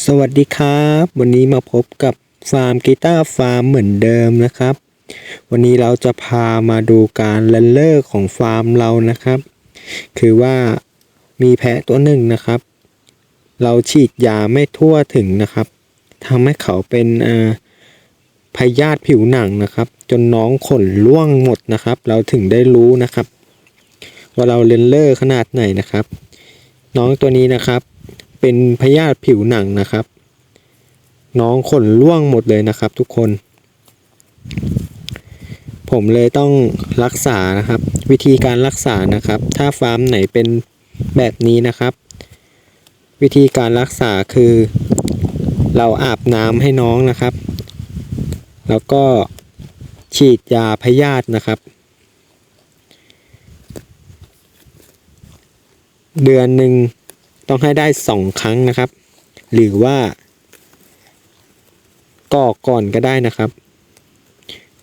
สวัสดีครับ วันนี้มาพบกับฟาร์มกีตาร์ฟาร์มเหมือนเดิมนะครับ วันนี้เราจะพามาดูการเลนเลอร์ของฟาร์มเรานะครับ คือว่ามีแพะตัวหนึ่งนะครับ เราฉีดยาไม่ทั่วถึงนะครับทำให้เขาเป็นพยาธิผิวหนังนะครับ จนน้องขนร่วงหมดนะครับ เราถึงได้รู้นะครับ ว่าเราเลนเลอร์ขนาดไหนนะครับ น้องตัวนี้นะครับ เป็นพยาธิผิวหนังนะครับ น้องขนร่วงหมดเลยนะครับ ทุกคน ผมเลยต้องรักษานะครับ วิธีการรักษานะครับ ถ้าฟาร์มไหนเป็นแบบนี้นะครับ วิธีการรักษาคือ เราอาบน้ำให้น้องนะครับ แล้วก็ฉีดยาพยาธินะครับ เดือนหนึ่ง ต้องให้ได้สองครั้งนะครับ หรือว่าก่อก่อนก็ได้นะครับ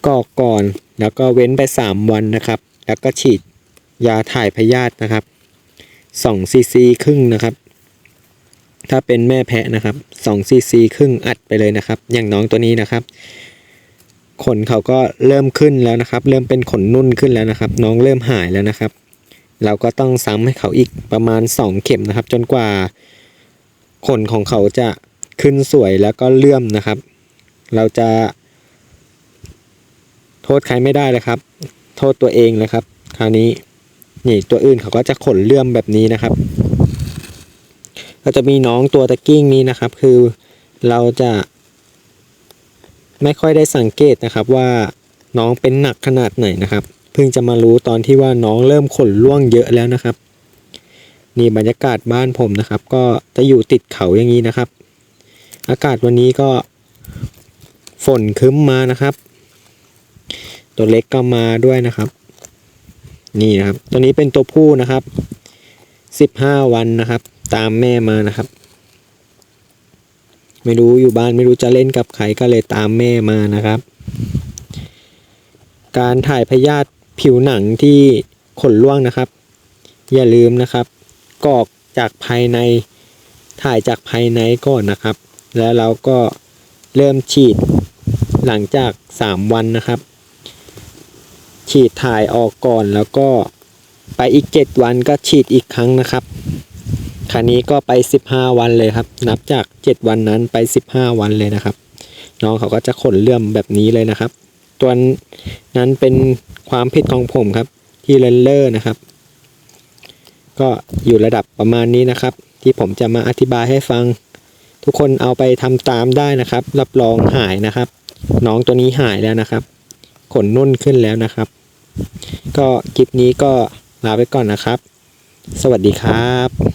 ก่อก่อนแล้วก็เว้นไปสามวันนะครับ แล้วก็ฉีดยาถ่ายพยาธินะครับสองซีซีครึ่งนะครับ ถ้าเป็นแม่แพะนะครับสองซีซีครึ่งอัดไปเลยนะครับ อย่างน้องตัวนี้นะครับ ขนเขาก็เริ่มขึ้นแล้วนะครับ เริ่มเป็นขนนุ่นขึ้นแล้วนะครับ น้องเริ่มหายแล้วนะครับ เราก็ต้องซ้ำให้เขาอีกประมาณ 2 เข็มนะครับ จนกว่าขนของเขาจะขึ้นสวยแล้วก็เลื่อมนะครับ เราจะโทษใครไม่ได้เลยครับ โทษตัวเองเลยครับ คราวนี้นี่ตัวอื่นเขาก็จะขนเลื่อมแบบนี้นะครับ ก็จะมีน้องตัวตะกิ้งนี้นะครับ คือเราจะไม่ค่อยได้สังเกตนะครับว่าน้องเป็นหนักขนาดไหนนะครับ พิ่งจะมารู้ตอนที่ว่าน้องเริ่มขนร่วงเยอะแล้วนะครับ นี่บรรยากาศบ้านผมนะครับ ก็จะอยู่ติดเขาอย่างนี้นะครับ อากาศวันนี้ก็ฝนคึ้มมานะครับ ตัวเล็กก็มาด้วยนะครับ นี่นะครับ ตัวนี้เป็นตัวผู้นะครับสิบห้าวันนะครับ ตามแม่มานะครับ ไม่รู้อยู่บ้านไม่รู้จะเล่นกับใครก็เลยตามแม่มานะครับ การถ่ายพยาธิ ผิวหนังที่ขนร่วงนะครับ อย่าลืมนะครับกรอกจากภายในถ่ายจากภายในก่อนนะครับ แล้วเราก็เริ่มฉีดหลังจาก 3 วันนะครับ ฉีดถ่ายออกก่อนแล้วก็ไปอีก 7 วันก็ฉีดอีกครั้งนะครับคราวนี้ก็ไป 15 วันเลยครับ นับจาก 7 วันนั้นไป 15 วันเลยนะครับ น้องเขาก็จะขนเลื่อมแบบนี้เลยนะครับ ตัวนั้นเป็น ความผิดของผมครับ ที่เลนเลอร์นะครับ ก็อยู่ระดับประมาณนี้นะครับ ที่ผมจะมาอธิบายให้ฟัง ทุกคนเอาไปทำตามได้นะครับ รับรองหายนะครับ น้องตัวนี้หายแล้วนะครับ ขนนุ่นขึ้นแล้วนะครับ ก็คลิปนี้ก็ลาไปก่อนนะครับ สวัสดีครับ